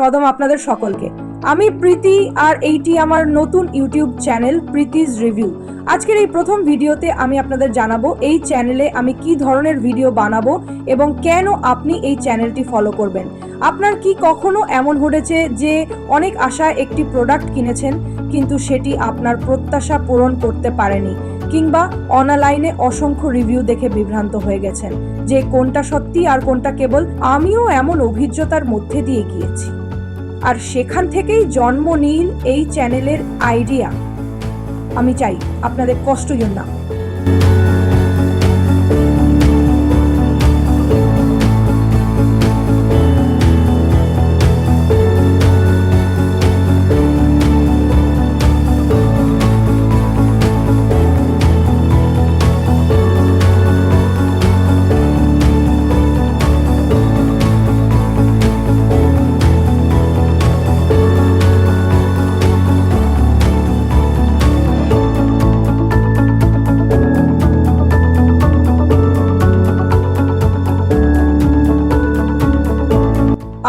সদম আপনাদের সকলকে। আমি প্রীতি আর এইটি আমার নতুন ইউটিউব চ্যানেল প্রীতিজ রিভিউ। আজকের এই প্রথম ভিডিওতে আমি আপনাদের জানাব এই চ্যানেলে আমি কি ধরনের ভিডিও বানাবো এবং কেন আপনি এই চ্যানেলটি ফলো করবেন। আপনার কি কখনো এমন ঘটেছে যে অনেক আশায় একটি প্রোডাক্ট কিনেছেন, কিন্তু সেটি আপনার প্রত্যাশা পূরণ করতে পারেনি কিংবা অনলাইনে অসংখ্য রিভিউ দেখে বিভ্রান্ত হয়ে গেছেন যে কোনটা সত্যি আর কোনটা কেবল আমিও এমন অভিজ্ঞতার মধ্যে দিয়ে গিয়েছি। আর সেখান থেকেই জন্ম নিন এই চ্যানেলের আইডিয়া। আমি চাই আপনাদের কষ্ট জন্য।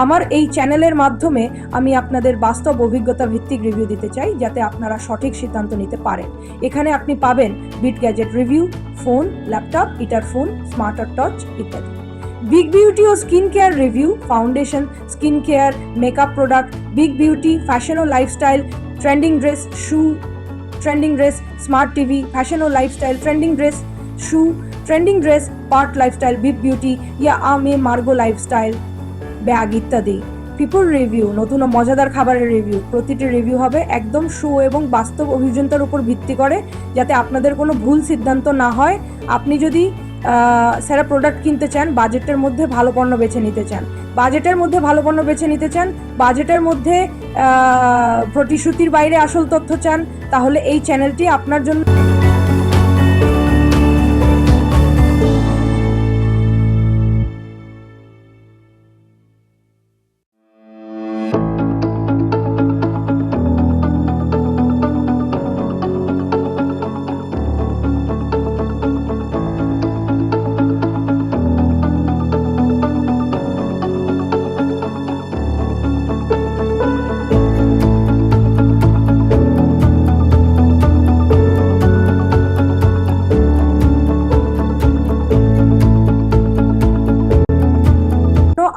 আমার এই চ্যানেলের মাধ্যমে আমি আপনাদের বাস্তব অভিজ্ঞতা ভিত্তিক রিভিউ দিতে চাই, যাতে আপনারা সঠিক সিদ্ধান্ত নিতে পারেন। এখানে আপনি পাবেন bit gadget review phone laptop ইটার ফোন স্মার্টার টচ ইত্যাদি। বিগ বিউটি ও skin care review foundation skin care makeup product big beauty fashion ও lifestyle trending dress shoe trending dress smart TV fashion ও lifestyle trending dress shoe trending dress part lifestyle big beauty ইয়া আমে Margo lifestyle bag ইত্যাদি। People review নতুন ও মজাদার খাবারের review প্রতিটি review হবে একদম show এবং বাস্তব অভিজ্ঞতার উপর ভিত্তি করে যাতে আপনাদের কোনো ভুল সিদ্ধান্ত না হয়। আপনি যদি সেরা প্রোডাক্ট কিনতে চান বাজেটের মধ্যে ভালো পণ্য বেছে নিতে চান। বাজেটের মধ্যে ভালো পণ্য বেছে নিতে চান বাজেটের মধ্যে প্রতিশ্রুতির বাইরে আসল তথ্য চান, তাহলে এই চ্যানেলটি আপনার জন্য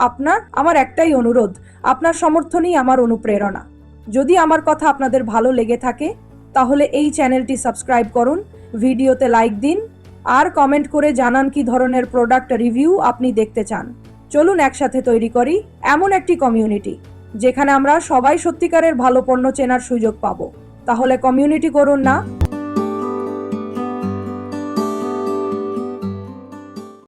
আপনার আমার একটাই অনুরোধ, আপনার সমর্থনই আমার অনুপ্রেরণা। যদি আমার কথা আপনাদের ভালো লেগে থাকে, তাহলে এই চ্যানেলটি সাবস্ক্রাইব করুন, ভিডিওতে লাইক দিন, আর কমেন্ট করে জানান কি ধরনের প্রোডাক্ট রিভিউ আপনি দেখতে চান। চলুন একসাথে তৈরি করি এমন একটি কমিউনিটি, যেখানে আমরা সবাই সত্যিকারের ভালো পণ্য চেনার সুযোগ পাবো। তাহলে কমিউনিটি করুন না